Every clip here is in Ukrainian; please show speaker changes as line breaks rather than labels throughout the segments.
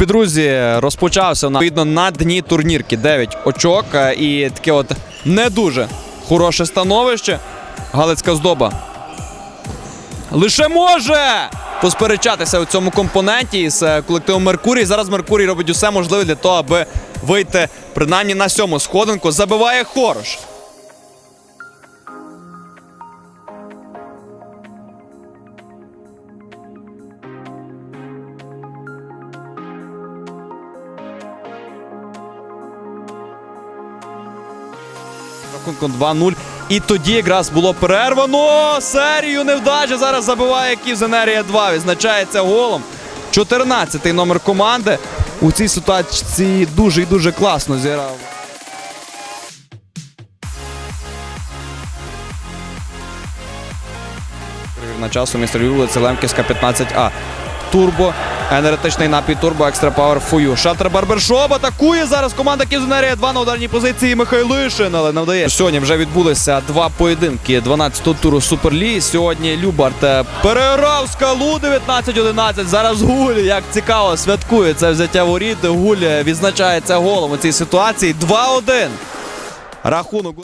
Любі друзі, розпочався видно на дні турнірки. 9 очок е, і таке от не дуже хороше становище. Галицька здоба лише може посперечатися у цьому компоненті з е, колективом Меркурій. Зараз Меркурій робить усе можливе для того, аби вийти принаймні на сьому сходинку. Забиває хорош. Рахунком 2-0. І тоді якраз було перервано. Серію невдачі. Зараз забиває Київзенерія 2. Відзначається голом. 14-й номер команди. У цій ситуації дуже і дуже класно зіграв. На часу містер вулиця Лемківська 15А. Турбо, енергетичний напій Турбо, екстра пауер фую. Шатер Барбершоп атакує зараз команда Київзенерія 2 на ударній позиції Михайлишин, але не вдає. Сьогодні вже відбулися два поєдинки 12-го туру Суперлі. Сьогодні Любарт е, переграв скалу 19-11. Зараз Гуль, як цікаво, святкує це взяття воріт. Гуль е, відзначається голом у цій ситуації. 2-1. Рахунок.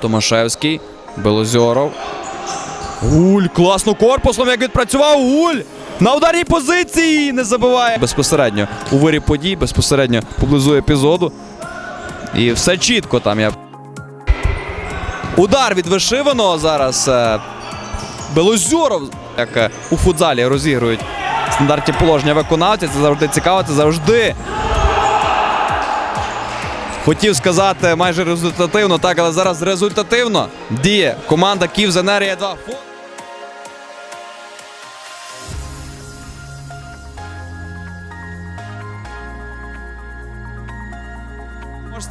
Томашевський, Белозьоров. Гуль, класно корпусом, як відпрацював Гуль. На ударній позиції не забиває. Безпосередньо у вирі подій, безпосередньо поблизу епізоду. І все чітко там. Я... Удар від вишиваного зараз. е, Белозьоров, як е, у футзалі розігрують стандартні положення виконавця. Це завжди цікаво, це завжди Хотів сказати майже результативно, так, але зараз результативно діє команда Київзенерія 2. Фо-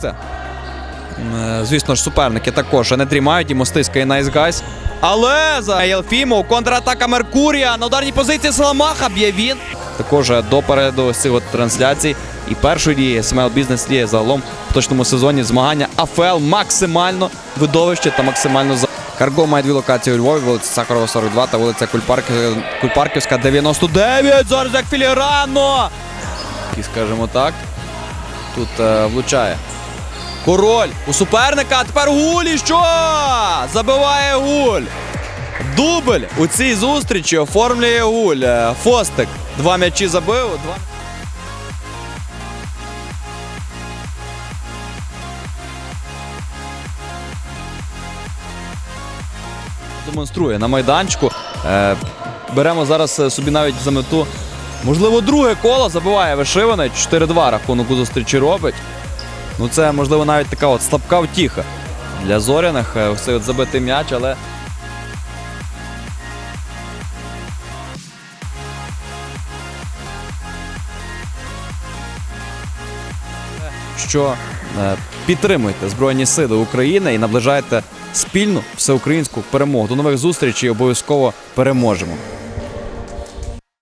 це. Е, Звісно ж, суперники також не дрімають і Мостиська і Найсгайс. Але за Єлфімов контратака Меркурія на ударній позиції Саламаха б'є він. Також до переду цих трансляцій і першої ліги, СМЛ Бізнес Ліги загалом в точному сезоні змагання АФЛ максимально видовище та максимально за. Карго має дві локації у Львові, вулиця Сахарова 42 та вулиця Кульпарківська, Кульпарківська 99. Зараз як філігранно. І скажімо так. Тут е, влучає. Король у суперника, а тепер Гуль і що? Забиває Гуль. Дубль у цій зустрічі оформлює Гуль. Е, Фостик. Два м'ячі забив. Два... Демонструє на майданчику. Е, беремо зараз е, собі навіть за мету. Можливо, друге коло забиває вишиване. 4-2 рахунок у зустрічі робить. Ну, це можливо навіть така от слабка втіха для зоряних. Ось от забитий м'яч, але. Що підтримуєте Збройні Сили України і наближаєте спільну всеукраїнську перемогу. До нових зустрічей обов'язково переможемо.